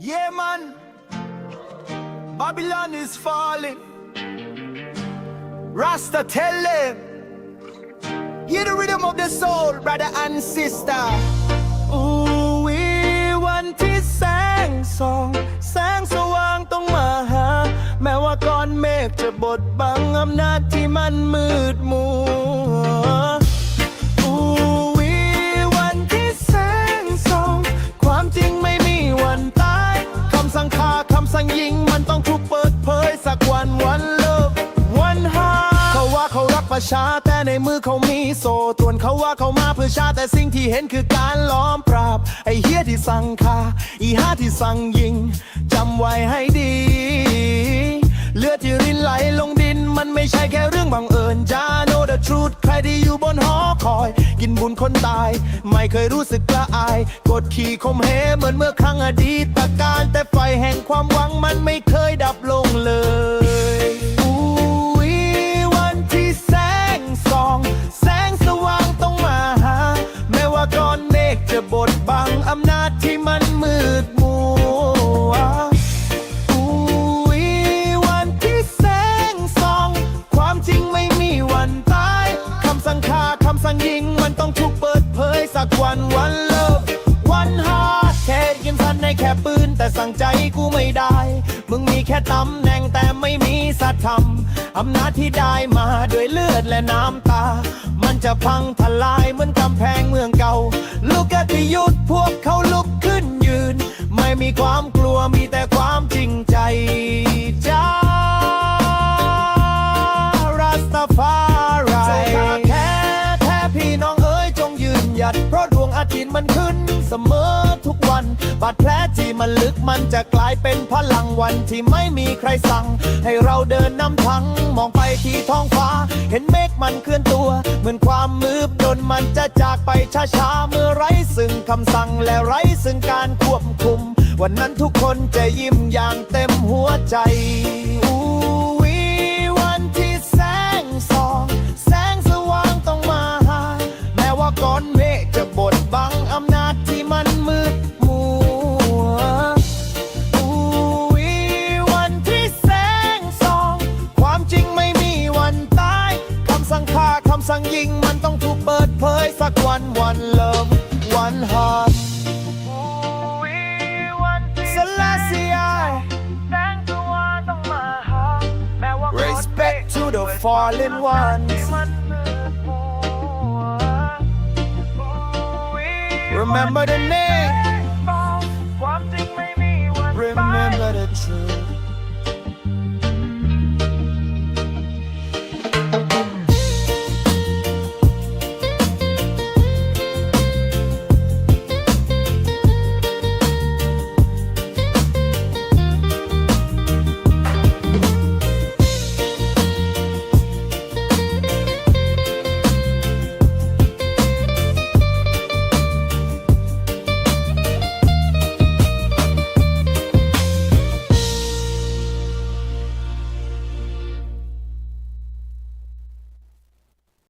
Yeah, man. Babylon is falling. Rasta tell them. Hear the rhythm of the soul, brother and sister. Ooh, we want ที่แสงส่องแสงสว่างต้องมาหา แม้ว่าก้อนเมฆจะบดบังอำนาจที่มันมืดมัว สั่งยิงมันต้องถูกเปิดเผยสักวันวันเลิฟวันหาเขาว่าเขารักประชาแต่ในมือเขามีโซ่ตรวนเขาว่าเขามาเพื่อชาติแต่สิ่งที่เห็นคือการล้อมปราบ ไอเฮียที่สั่งฆ่าอีห้าที่สั่งยิงจำไว้ให้ดี เลือดที่รินไหลลงดินมันไม่ใช่แค่เรื่องบังเอิญจ้า know the truth ใครที่อยู่บนหอคอย กินบุญคนตาย ไม่เคยรู้สึกละอาย กดขี่ข่มเหเหมือนเมื่อครั้งอดีต ความหวังมันไม่เคยดับลงเลยอุ้ยวันที่แสงส่อง แสงสว่างต้องมาหา แม้ว่าก้อนเมฆจะบดบังอำนาจที่มันมืดมัวอุ้ยวันที่แสงส่อง ความจริงไม่มีวันตาย คำสั่งฆ่าคำสั่งยิงมันต้องถูกเปิดเผยสักวันวันเลิฟ แค่ปืนแต่สั่งใจกูไม่ได้ มึงมีแค่ตำแหน่งแต่ไม่มีสัตธรรมอำนาจที่ได้มาด้วยเลือดและน้ำตา มันจะพังทลายเหมือนกำแพงเมืองเก่า ลูกกที่ยุดพวกเขาลุกขึ้นยืน ไม่มีความกลัวมีแต่ความจริงใจจ้ารัสตาฟารายแค่แท้พี่น้องเอ๋ยจงยืนหยัดเพราะดวงอาทิตย์มันขึ้นเสมอทุก บาดแผลที่มันลึกมันจะกลายเป็นพลังวันที่ไม่มีใครสั่ง ให้เราเดินนำทางมองไปที่ท้องฟ้า เห็นเมฆมันเคลื่อนตัว เหมือนความมืดดนมันจะจากไปช้าๆเมื่อไร้ซึ่งคำสั่งและไร้ซึ่งการควบคุม วันนั้นทุกคนจะยิ้มอย่างเต็มหัวใจ สั่งยิงมันต้องถูกเปิดเผยสักวันวันเลิฟวันฮาร์ด Selassie Respect to the fallen ones Remember the name Remember the truth